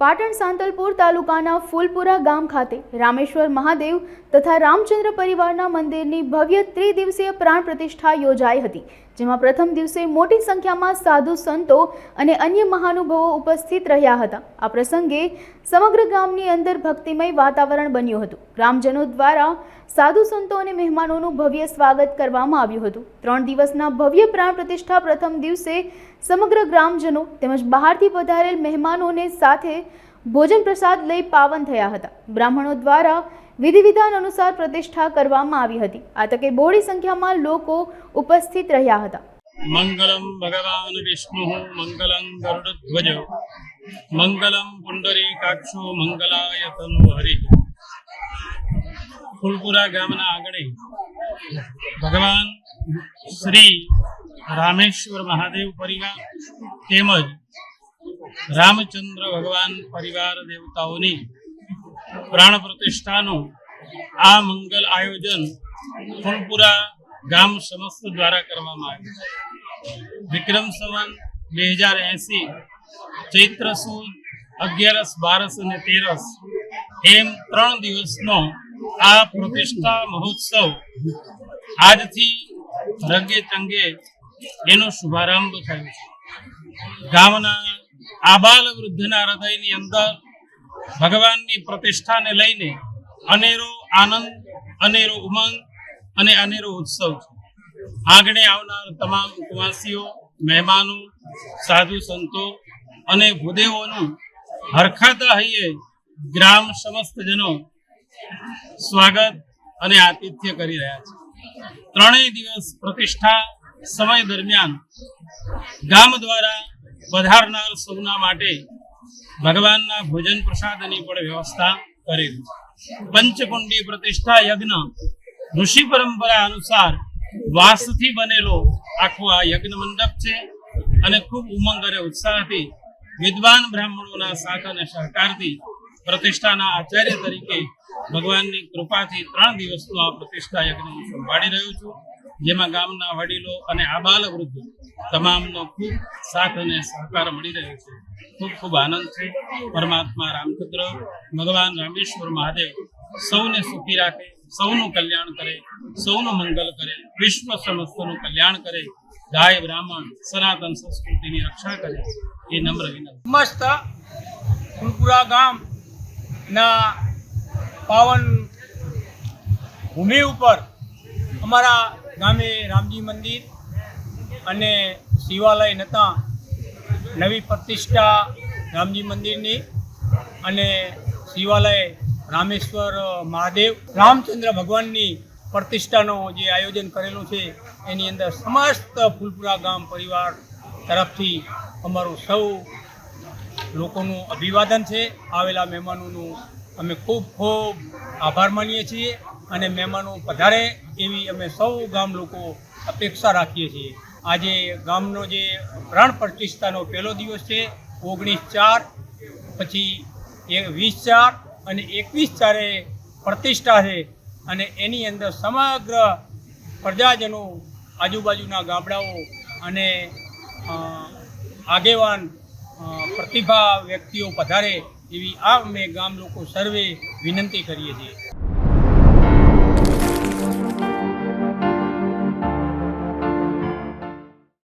પાટણ સાંતલપુર તાલુકાના ફૂલપુરા ગામ ખાતે રામેશ્વર મહાદેવ તથા રામચંદ્ર પરિવારના મંદિરની ભવ્ય ત્રિદિવસીય પ્રાણ પ્રતિષ્ઠા યોજાઈ હતી. જેમાં પ્રથમ દિવસે મોટી સંખ્યામાં સાધુ સંતો અને અન્ય મહાનુભાવો ઉપસ્થિત રહ્યા હતા. આ પ્રસંગે સમગ્ર ગામની અંદર ભક્તિમય વાતાવરણ બન્યું હતું. ગ્રામજનો દ્વારા સાધુ સંતો અને મહેમાનોનું ભવ્ય સ્વાગત કરવામાં આવ્યું હતું. ત્રણ દિવસના ભવ્ય પ્રાણ પ્રતિષ્ઠા પ્રથમ દિવસે સમગ્ર ગ્રામજનો તેમજ બહારથી પધારેલ મહેમાનોને સાથે ભોજન પ્રસાદ લઈ પાવન થયા હતા. બ્રાહ્મણો દ્વારા વિધિ અનુસાર પ્રતિષ્ઠા કરવામાં આવી હતી. આ તકે બોડી સંખ્યામાં લોકો ઉપસ્થિત રહ્યા હતા. મંગલમ ભગવાન વિષ્ણુ, મંગલમ ગરુડધ્વજ, મંગલમ પુંડરીકાક્ષો, મંગલાય તનુ હરિ. ફૂલપુરા ગામના આંગણે ભગવાન શ્રી રામેશ્વર મહાદેવ પરિવાર તેમજ રામચંદ્ર ભગવાન પરિવાર દેવતાઓની પ્રાણ પ્રતિષ્ઠાનું આ મંગલ આયોજન ફૂલપુરા ગામ સમસ્ત દ્વારા કરવામાં આવ્યું વિક્રમ સંવત બે હજાર એસી ચૈત્ર સુદ અગિયારસ, બારસ અને તેરસ એમ ત્રણ દિવસનો આ પ્રતિષ્ઠા મહોત્સવ આજથી રંગે ચંગે એનો શુભારંભ થયો છે. ગામના આબાલ વૃદ્ધના હૃદયની અંદર ભગવાનની પ્રતિષ્ઠાને લઈને અનેરો આનંદ, અનેરો ઉમંગ અને અનેરો ઉત્સવ છે. આગળ આવનાર તમામ ઉપવાસીઓ, મહેમાનો, સાધુ સંતો અને ભૂદેવોનું હરખાતા હૈયે ગ્રામ સમસ્ત જનો સ્વાગત અને આતિથ્ય કરી રહ્યા છે. ત્રણેય દિવસ પ્રતિષ્ઠા સમય દરમિયાન ગામ દ્વારા વધારનાર સૌના માટે ભગવાનના ભોજન પ્રસાદની પણ વ્યવસ્થા કરેલી પંચકુંડી પ્રતિષ્ઠા યજ્ઞ, ઋષિ પરંપરા અનુસાર વાસથી બનેલો આખો આ યજ્ઞ મંડપ છે અને ખૂબ ઉમંગ અને ઉત્સાહથી વિદ્વાન બ્રાહ્મણોના સાથ અને સહકારથી પ્રતિષ્ઠાના આચાર્ય તરીકે ભગવાનની કૃપાથી ત્રણ દિવસનો આ પ્રતિષ્ઠા યજ્ઞ હું સંભાળી રહ્યો છું. જેમાં ગામના વડીલો અને આબાલ વૃદ્ધ તમામનો ખૂબ સાથ અને સહકાર મળી રહ્યો છે. ખૂબ ખૂબ આનંદ છે. પરમાત્મા રામચંદ્ર, ભગવાન રામેશ્વર મહાદેવ સૌને સુખી રાખે, સૌનું કલ્યાણ કરે, સૌનું મંગલ કરે, વિશ્વ સમસ્તનું કલ્યાણ કરે, ગાય બ્રાહ્મણ, સનાતન સંસ્કૃતિની રક્ષા કરે એ નમ્ર વિનંતી. મસ્ત ફૂલપુરા ગામના પાવન ભૂમિ ઉપર અમારા ગામે રામજી મંદિર અને શિવાલય નતા. નવી પ્રતિષ્ઠા રામજી મંદિરની અને શિવાલય રામેશ્વર મહાદેવ રામચંદ્ર ભગવાનની પ્રતિષ્ઠાનો જે આયોજન કરેલું છે, એની અંદર સમસ્ત ફૂલપુરા ગામ પરિવાર તરફથી અમારું સૌ લોકોનું અભિવાદન છે. આવેલા મહેમાનોનું અમે ખૂબ ખૂબ આભાર માનીએ છીએ. અને મહેમાનો પધારે એવી અમે સૌ ગામ લોકો અપેક્ષા રાખીએ છીએ. આજે ગામનો જે પ્રાણ પ્રતિષ્ઠાનો પહેલો દિવસ છે, ઓગણીસ ચાર, પછી એ વીસ ચાર અને એકવીસ ચારે પ્રતિષ્ઠા છે અને એની અંદર સમગ્ર પ્રજાજનો આજુબાજુના ગામડાઓ અને આગેવાન પ્રતિભા વ્યક્તિઓ પધારે એવી આ અમે ગામ લોકો સર્વે વિનંતી કરીએ છીએ.